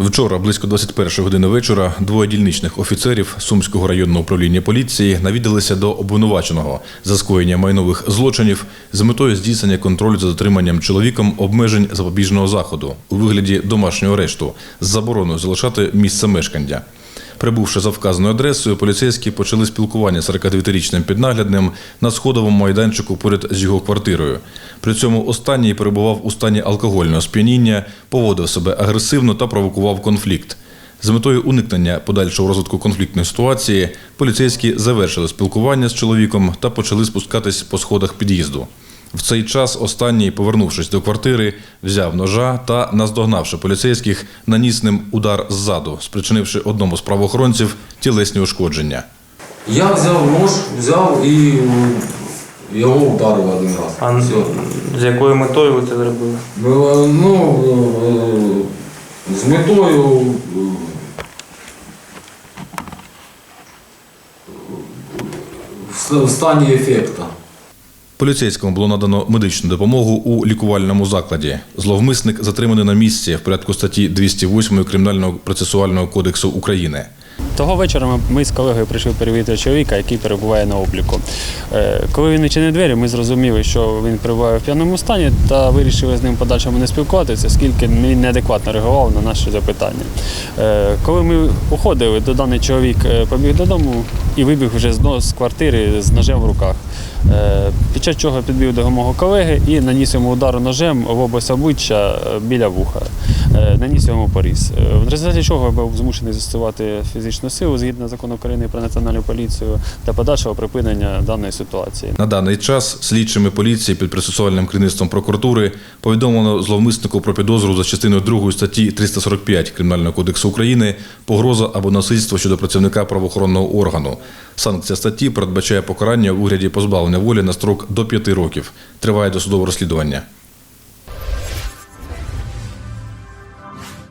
Вчора, близько 21 години вечора, двоє дільничних офіцерів Сумського районного управління поліції навідалися до обвинуваченого за скоєння майнових злочинів з метою здійснення контролю за дотриманням чоловіком обмежень запобіжного заходу у вигляді домашнього арешту з забороною залишати місце мешкання. Прибувши за вказаною адресою, поліцейські почали спілкування з 49-річним піднаглядним на сходовому майданчику поряд з його квартирою. При цьому останній перебував у стані алкогольного сп'яніння, поводив себе агресивно та провокував конфлікт. З метою уникнення подальшого розвитку конфліктної ситуації поліцейські завершили спілкування з чоловіком та почали спускатись по сходах під'їзду. В цей час останній, повернувшись до квартири, взяв ножа та, наздогнавши поліцейських, наніс ним удар ззаду, спричинивши одному з правоохоронців тілесні ушкодження. Я взяв нож, взяв і його ударив один раз. А Все. з якою метою ви це зробили? Ну, е, з метою е, в в стані ефекту. Поліцейському було надано медичну допомогу у лікувальному закладі. Зловмисник затриманий на місці в порядку статті 208 Кримінального процесуального кодексу України. Того вечора ми, з колегою прийшли перевірити чоловіка, який перебуває на обліку. Е, коли він відчинив двері, ми зрозуміли, що він перебуває в п'яному стані та вирішили з ним подальшому не спілкуватися, оскільки він неадекватно реагував на наші запитання. Е, коли ми уходили, то даний чоловік е, побіг додому і вибіг вже з квартири з ножем в руках. Е, Під час чого підбив до мого колеги і наніс йому удар ножем в область обличчя е, біля вуха. Е, Наніс йому поріз. Е, В результаті чого я був змушений застосувати фізичну силу згідно закону України про національну поліцію та подальшого припинення даної ситуації. На даний час слідчими поліції під процесуальним керівництвом прокуратури повідомлено зловмиснику про підозру за частиною 2 статті 345 Кримінального кодексу України погроза або насильство щодо працівника правоохоронного органу. Санкція статті передбачає покарання у вигляді позбавлення волі на строк до 5 років. Триває досудове розслідування.